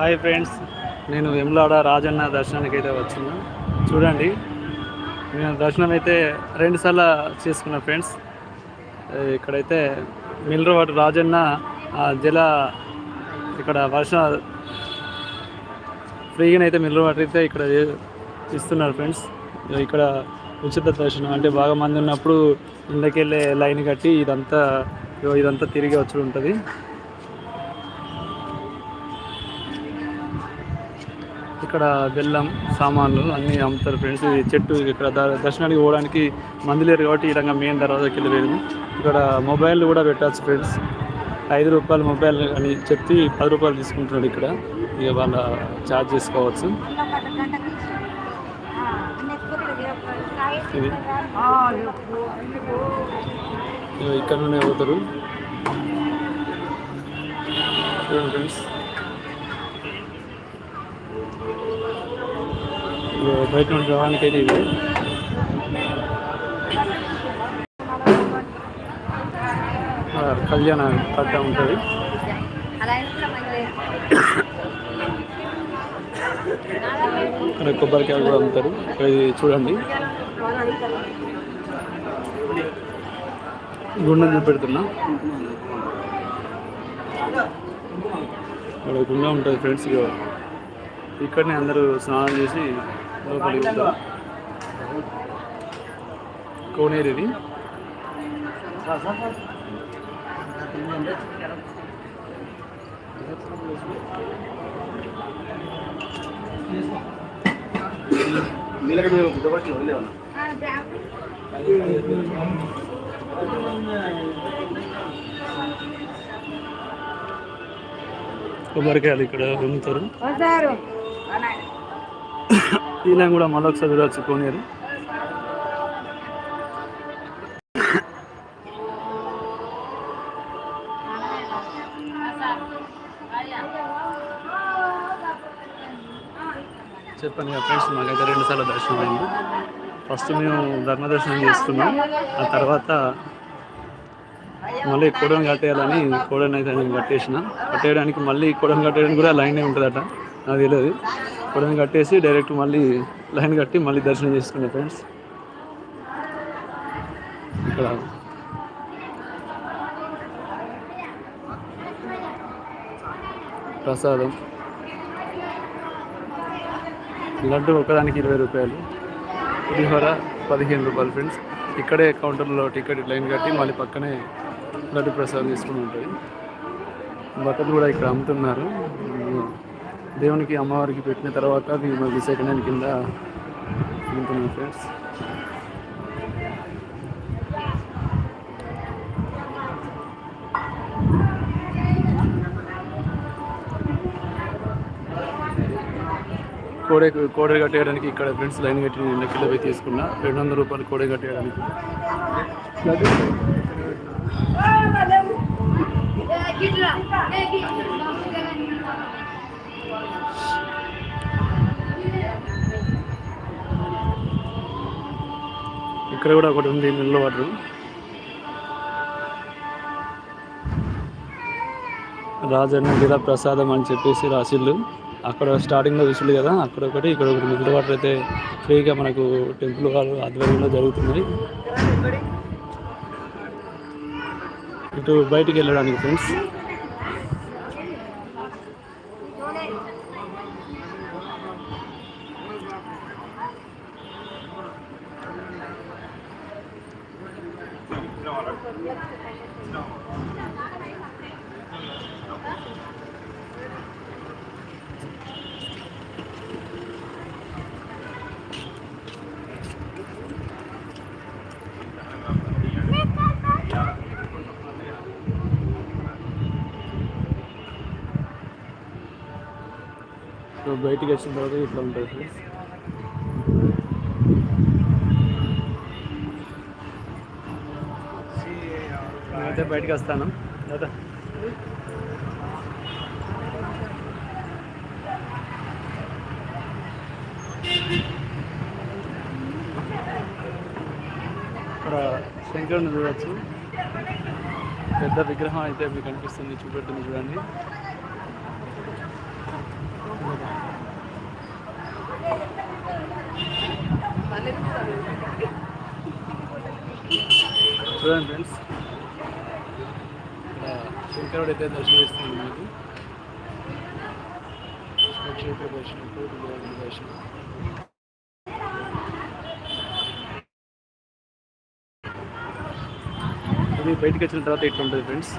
Hi friends నేను వెమ్లాడ రాజన్న దర్శనానికి అయితే వచ్చిన. చూడండి నేను దర్శనం అయితే రెండుసార్లు చేసుకున్నా ఫ్రెండ్స్. ఇక్కడైతే మిల్రవాడు రాజన్న ఆ, జల ఇక్కడ వర్ష ఫ్రీగా అయితే మిల్లర్ వాటర్ అయితే ఇక్కడ ఇస్తున్నారు ఫ్రెండ్స్. ఇక్కడ ఉచిత దర్శనం అంటే బాగా మంది ఉన్నప్పుడు ఇందుకెళ్ళే లైన్ కట్టి ఇదంతా ఇదంతా తిరిగి వచ్చి ఉంటుంది. ఇక్కడ బెల్లం సామాన్లు అన్నీ అమ్ముతారు ఫ్రెండ్స్. ఈ చెట్టు ఇక్కడ ద- దర్శనానికి పోవడానికి మంది లేరు కాబట్టి ఈ విధంగా మెయిన్ దర్వాజాకి వెళ్ళి వెళ్ళి ఇక్కడ మొబైల్ కూడా పెట్టచ్చు ఫ్రెండ్స్. ఐదు రూపాయలు మొబైల్ అని చెప్పి పది రూపాయలు తీసుకుంటున్నాడు ఇక్కడ. ఇక వాళ్ళ ఛార్జ్ చేసుకోవచ్చు. ఇది. ఇక్కడ నుండి పోతారు. ఫ్రెండ్స్. బయట నుండి రావడానికైతే అయితే ఇది కళ్యాణ కట్ట ఉంటుంది. ఇక్కడ కొబ్బరికాయలు కూడా అమ్ముతారు. ఇది చూడండి. గుండె చూపెడుతున్నా ఇక్కడ గుండె ఉంటుంది ఫ్రెండ్స్ ఇక ఇక్కడనే అందరూ స్నానం చేసి లోపలికి వెళ్తారు. కోనేరు ఇది కొబ్బరికాయలు ఇక్కడ అమ్ముతారు. ఇలా కూడా మళ్ళీ ఒకసారి చూడవచ్చు కోనేరు చెప్పాను కదా ఫ్రెండ్స్ మాకైతే రెండు సార్లు దర్శనం అయింది. ఫస్ట్ మేము ధర్మ దర్శనం చేస్తున్నాం ఆ తర్వాత మళ్ళీ కోడని కట్టేయాలని కోడని అయితే నేను కట్టేసిన. కట్టేయడానికి మళ్ళీ కోడని కట్టేయడానికి కూడా లైనే ఉంటుందట. నాకు తెలియదు. కోడని కట్టేసి డైరెక్ట్ మళ్ళీ లైన్ కట్టి మళ్ళీ దర్శనం చేసుకునే ఫ్రెండ్స్. ఇక్కడ. ప్రసాదం. లడ్డు ఒకదానికి ఇరవై రూపాయలు. పులిహోర పదిహేను రూపాయలు ఫ్రెండ్స్. ఇక్కడే కౌంటర్లో టికెట్ లైన్ కట్టి మళ్ళీ పక్కనే లడ్డు ప్రసాదం తీసుకుని ఉంటుంది. బట్టలు కూడా ఇక్కడ అమ్ముతున్నారు. దేవునికి అమ్మవారికి పెట్టిన తర్వాత అవి మళ్ళీ సెకండ్ హ్యాండ్ కింద అమ్ముతున్నారు ఫ్రెండ్స్. కోడే కోడే కట్టేయడానికి ఇక్కడ ఫ్రెండ్స్ లైన్ కట్టి నేను కిలో పోయి తీసుకున్నా. రెండు వందల రూపాయలు కోడే కట్టేయడానికి. ఇక్కడ కూడా ఒకటి ఉంది మిల్ వాటర్. రాజన్న గిరా ప్రసాదం అని చెప్పేసి రాసిళ్ళు. అక్కడ స్టార్టింగ్లో చూసిండు కదా అక్కడ ఒకటి ఇక్కడ ఒకటి మిల్ వాటర్ అయితే ఫ్రీగా మనకు టెంపుల్ వాళ్ళు ఆధ్వర్యంలో జరుగుతున్నాయి. ఇటు బయటికి వెళ్ళడానికి ఫ్రెండ్స్. బయటికి వచ్చిన తర్వాత ఇట్లా ఉంటుంది అయితే నేనైతే వస్తాను. ఇక్కడ శంకరుని చూడొచ్చు. పెద్ద విగ్రహం అయితే మీకు కనిపిస్తుంది. చూపెడుతుంది చూడండి. చూడండి ఫ్రెండ్స్. ఇక్కడ శంకరుడు అయితే దర్శనం ఇస్తుంది మీకు క్షేత్ర దర్శనం కోటి దర్శనం ఇది బయటికి వచ్చిన తర్వాత ఇట్లా ఉంటుంది ఫ్రెండ్స్.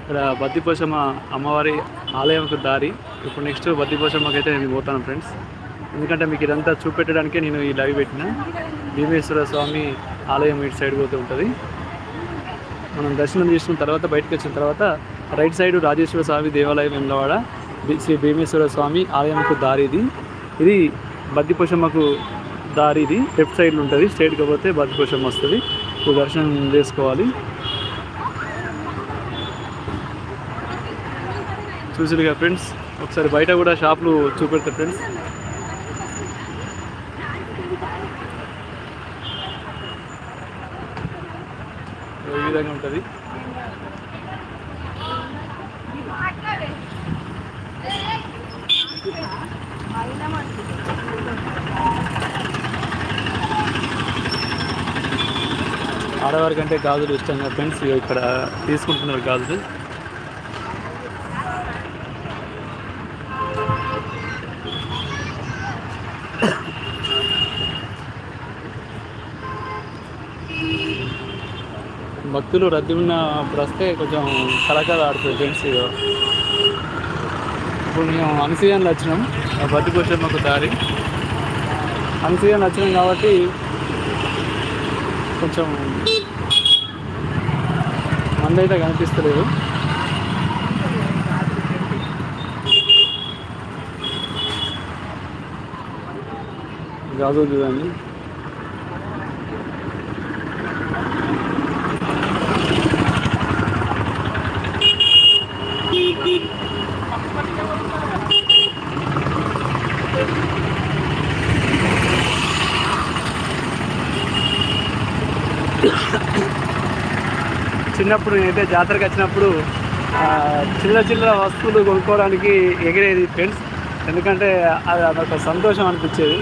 ఇక్కడ బద్దిపోషమ్మ అమ్మవారి ఆలయంకు దారి. ఇప్పుడు నెక్స్ట్ బద్దిపోషమ్మకి అయితే నేను పోతాను ఫ్రెండ్స్. ఎందుకంటే మీకు ఇదంతా చూపెట్టడానికే నేను ఈ లైవ్ పెట్టిన. భీమేశ్వర స్వామి ఆలయం ఇటు సైడ్ పోతూ ఉంటుంది. మనం దర్శనం చేసుకున్న తర్వాత బయటకు వచ్చిన తర్వాత రైట్ సైడ్ రాజేశ్వర స్వామి దేవాలయం వెమ్లవాడ శ్రీ భీమేశ్వర స్వామి ఆలయంకు దారి ఇది ఇది బద్దిపోషమ్మకు దారి ఇది లెఫ్ట్ సైడ్లో ఉంటుంది. స్ట్రైట్గా పోతే బద్దిపోషమ్మ వస్తుంది. ఇప్పుడు దర్శనం చేసుకోవాలి. చూసిరుగా ఫ్రెండ్స్ ఒకసారి బయట కూడా షాపులు చూపెడతారు ఫ్రెండ్స్. పైన ఉంటుంది. ఆడవారి కంటే గాజులు ఇష్టంగా ఫ్రెండ్స్ ఇక్కడ తీసుకుంటున్నారు గాజులు. భక్తులు రద్దీ ఉన్నప్పుడు వస్తే కొంచెం కలకల ఆడుతుంది ఫ్రెండ్స్ ఇప్పుడు మేము అనసూయాన్ని వచ్చినాం. ఆ మాకు దారి. అనసూయాన్ని వచ్చినాం కాబట్టి కొంచెం మంది అయితే కనిపిస్తలేదు గాజులు చూడండి చిన్నప్పుడు నేనైతే జాతరకు వచ్చినప్పుడు చిన్న చిన్న వస్తువులు కొనుక్కోవడానికి ఎగిరేది ఫ్రెండ్స్ ఎందుకంటే అది అదొక సంతోషం అనిపించేది.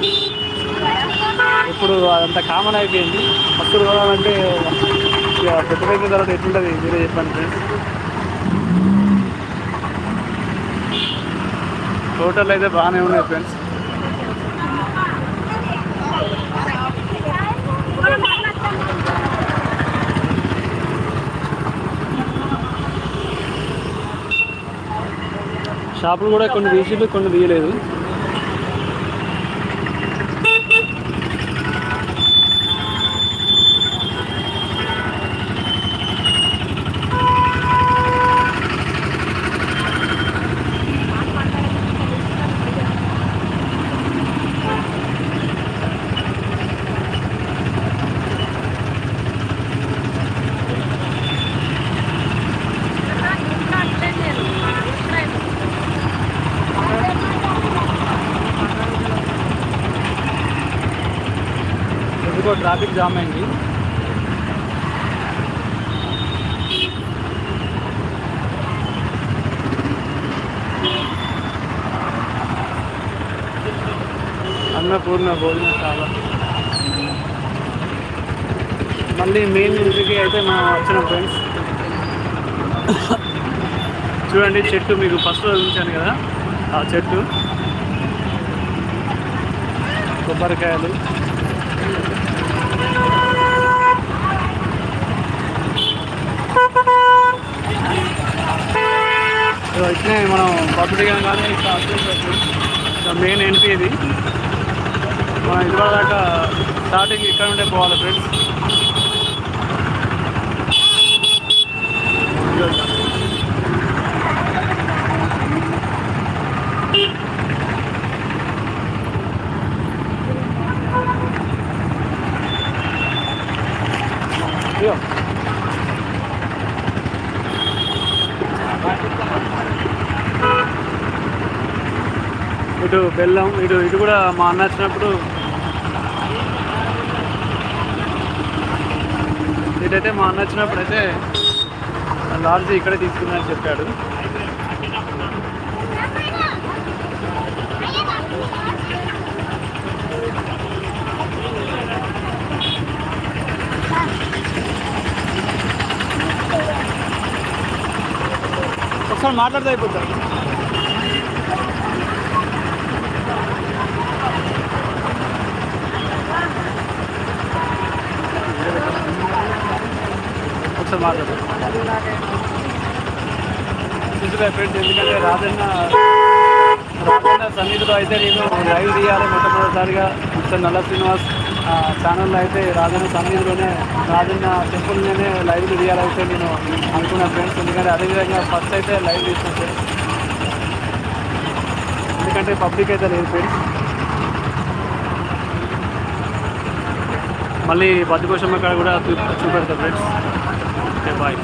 ఇప్పుడు అదంతా కామన్ అయిపోయింది. వస్తువులు కొనాలంటే ఇక పెద్ద పెద్ద తర్వాత ఎట్లుంటుంది మీరే చెప్పండి ఫ్రెండ్స్ టోటల్ అయితే బాగానే ఉన్నాయి ఫ్రెండ్స్ షాపులు కూడా కొన్ని తీసిళ్ళు కొన్ని తీయలేదు. ట్రాఫిక్ జామ్ అయింది. అన్నపూర్ణ భోజనశాల మళ్ళీ మెయిన్ ఇంటికి అయితే మనం వచ్చిన ఫ్రెండ్స్. చూడండి చెట్టు మీకు ఫస్ట్ చూపించాను కదా. ఆ చెట్టు. కొబ్బరికాయలు సో ఇట్లే మనం బస్సు ఇక్కడ మెయిన్ ఎంట్రీ ఇది. మనం ఇవాళ దాకా స్టార్టింగ్ ఇక్కడ ఉంటే పోవాలి ఫ్రెండ్స్ బెల్లం ఇటు ఇటు కూడా మా అన్న వచ్చినప్పుడు ఇటైతే మా అన్న వచ్చినప్పుడు అయితే లాడ్జ్ ఇక్కడే తీసుకుందని చెప్పాడు. ఒకసారి మాట్లాడితే అయిపోతారు ఒకసారి మాట్లాడదాం ఫ్రెండ్స్ ఎందుకంటే రాజన్న రాజన్న సన్నిధిలో అయితే నేను లైవ్ తీయాలి మొట్టమొదటిసారిగా. మిస్టర్ నల్ల శ్రీనివాస్ ఛానల్లో అయితే రాజన్న సన్నిధిలోనే రాజన్న టెంపుల్లోనే లైవ్ తీయాలైతే నేను అనుకున్న ఫ్రెండ్స్. ఎందుకంటే అదేవిధంగా ఫస్ట్ అయితే లైవ్ తీసుకుంటే ఎందుకంటే పబ్లిక్ అయితే లేదు ఫ్రెండ్స్. మళ్ళీ బద్దుకోసం అక్కడ కూడా చూపెడతా ఫ్రెండ్స్. Okay bye.